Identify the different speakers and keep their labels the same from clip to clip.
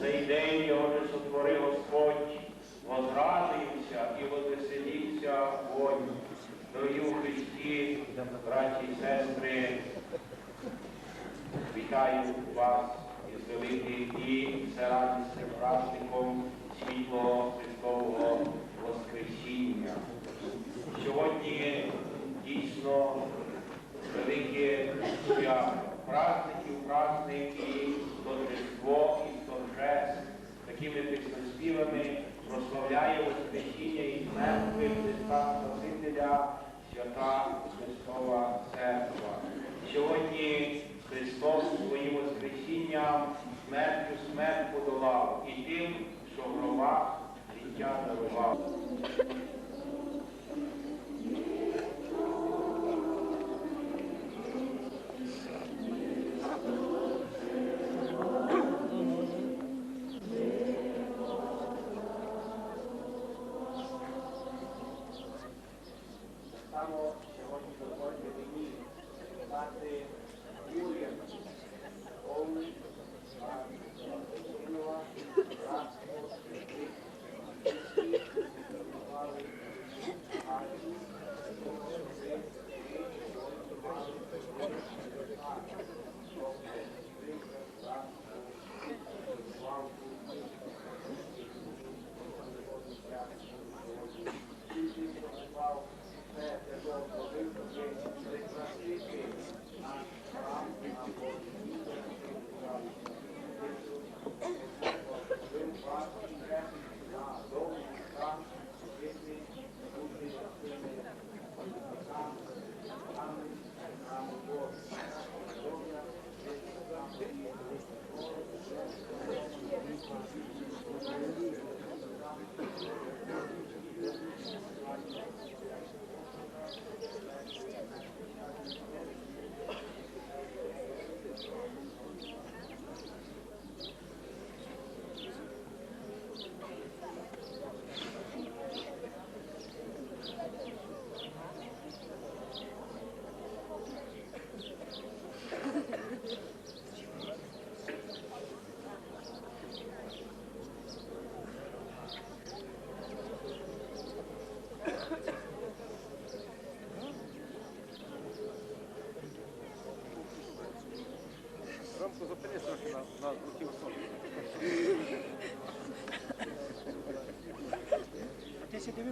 Speaker 1: Цей день його же сотворив Господь, возрадуйся і возвеселівся Богу. Дорогі у Христі, браті і сестри, вітаю вас із великих Дні, все радісним праздником світлого Христового Воскресіння. Сьогодні дійсно велике свято праздників, праздник і торжество. Хрест, такими пісноспівами прославляє Воскресіння і мертвих Христа Спасителя, свята Христова Церква. Сьогодні Христос своїм Воскресінням смертю смерть подолав і тим, що в життя дарував.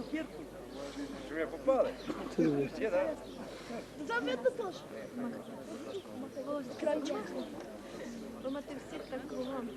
Speaker 2: дивися, диви в пірку. Щоб ми попали. Є, так?
Speaker 3: Там видно теж. Ось кранчик. Думати всіх так кругом.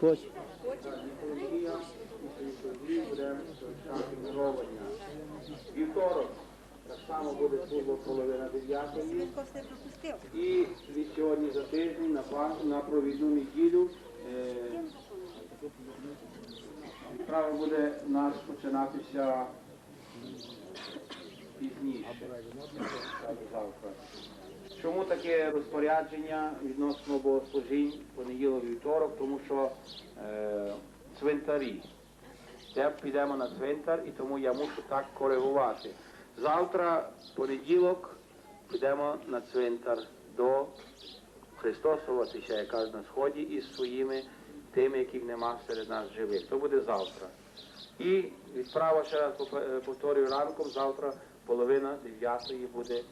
Speaker 4: Потім.
Speaker 5: Вівторок так само буде служба половина дев'ятої. І від сьогодні за тиждень на, на провідну неділю е, справа буде у нас починатися пізніше, завтра. Чому таке розпорядження відносно богослужінь понеділок вівторок? Тому що е, цвинтарі. Де підемо на цвинтар і тому я мушу так коригувати. Завтра, понеділок, підемо на цвинтар до Христосова Тися, яка на сході із своїми тими, яких нема серед нас живих. То буде завтра. І відправа ще раз повторюю ранком, завтра половина дев'ятої буде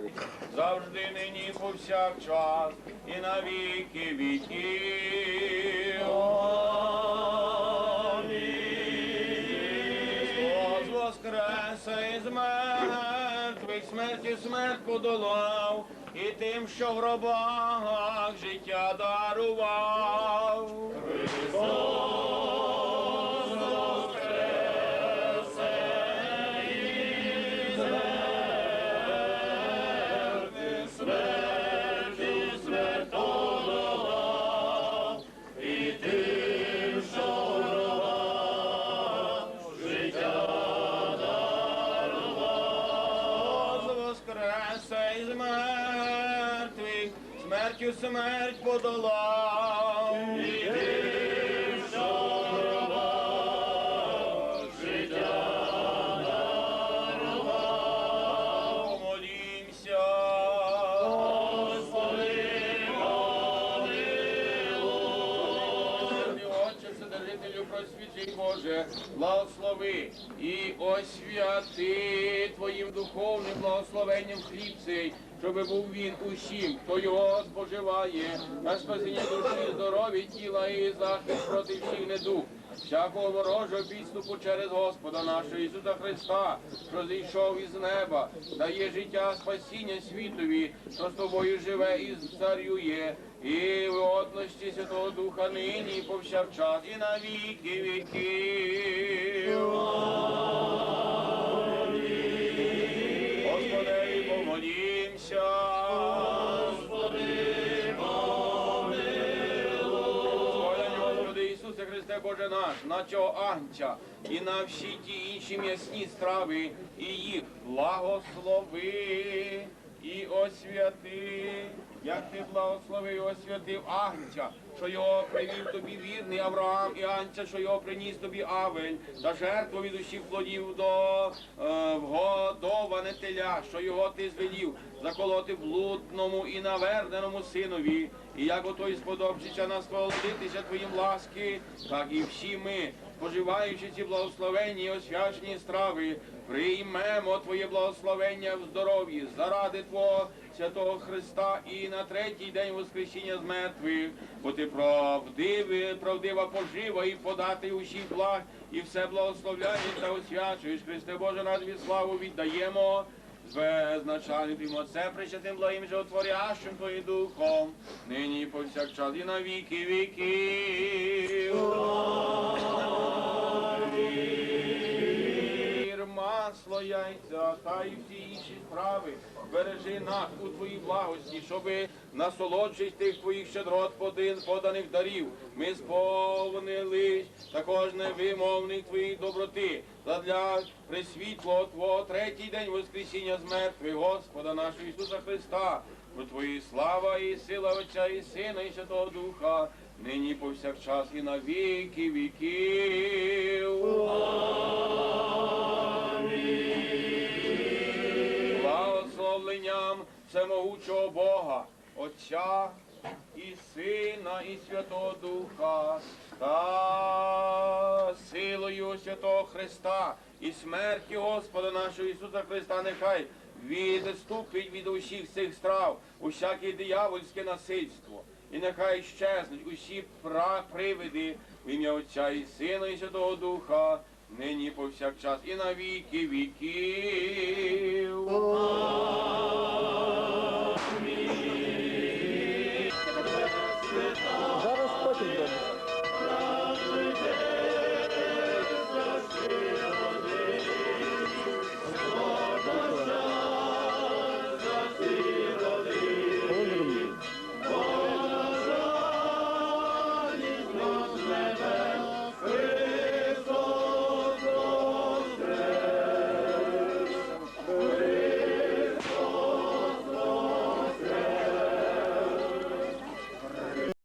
Speaker 5: літа.
Speaker 1: завжди нині повсякчас і на віки віків. Христос воскресе із мертвих, смерті смерть подолав, і тим, що в гробах життя дарував. Смертю смерть благословенням хліб цей, щоби був він усім, хто його споживає, на спасіння душі, здоров'я тіла і захист проти всіх недуг. Всякого ворожого підступу через Господа нашого Ісуса Христа, що зійшов із неба, дає життя спасіння світові, що з тобою живе і царює, і в одності Святого Духа нині і повсякчас, і на віки віків. Господи, помилуй. Господи Ісусе Христе Боже наш, на цього агнця і на всі ті інші м'ясні страви, і їх благослови і освяти, як ти благословив освятив агнця, що його привів тобі вірний Авраам і Анця, що його приніс тобі Авель, та жертву від усіх плодів до е, вгодоване теля, що його ти звелів заколоти блудному і наверненому синові, і як отой сподобчиться насолодитися твоїм ласки, так і всі ми, споживаючи ці благословенні і освячені страви, приймемо Твоє благословення в здоров'ї заради Твого святого Христа і на третій день Воскресіння з мертвих, бо ти правдивий, правдива пожива і подати усіх благ, і все благословляєш та освячуєш. Христе Боже, на славу віддаємо. З безначальним Твоїм Отцем, причатим благим животворящим Твоїм Духом, нині повсякчас і на віки віків. Масло, яйця та й всі інші справи. Бережи нас у твоїй благості, щоби насолоджуючись тих твоїх щедрот поданих дарів. Ми сповнились також невимовних твоїх доброти. Задля присвітлого Твого третій день Воскресіння з мертвих Господа нашого Ісуса Христа. Бо Твої слава і сила Отця і Сина і Святого Духа, нині повсякчас і на віки віків. Благословленням всемогучого Бога, Отця і Сина, і Святого Духа, та силою Святого Христа і смерті Господа нашого Ісуса Христа, нехай відступить від усіх цих страв, усяке диявольське насильство. І нехай щезнуть усі пра- привиди в ім'я Отця і Сина, і Святого Духа, нині повсякчас і на віки віків.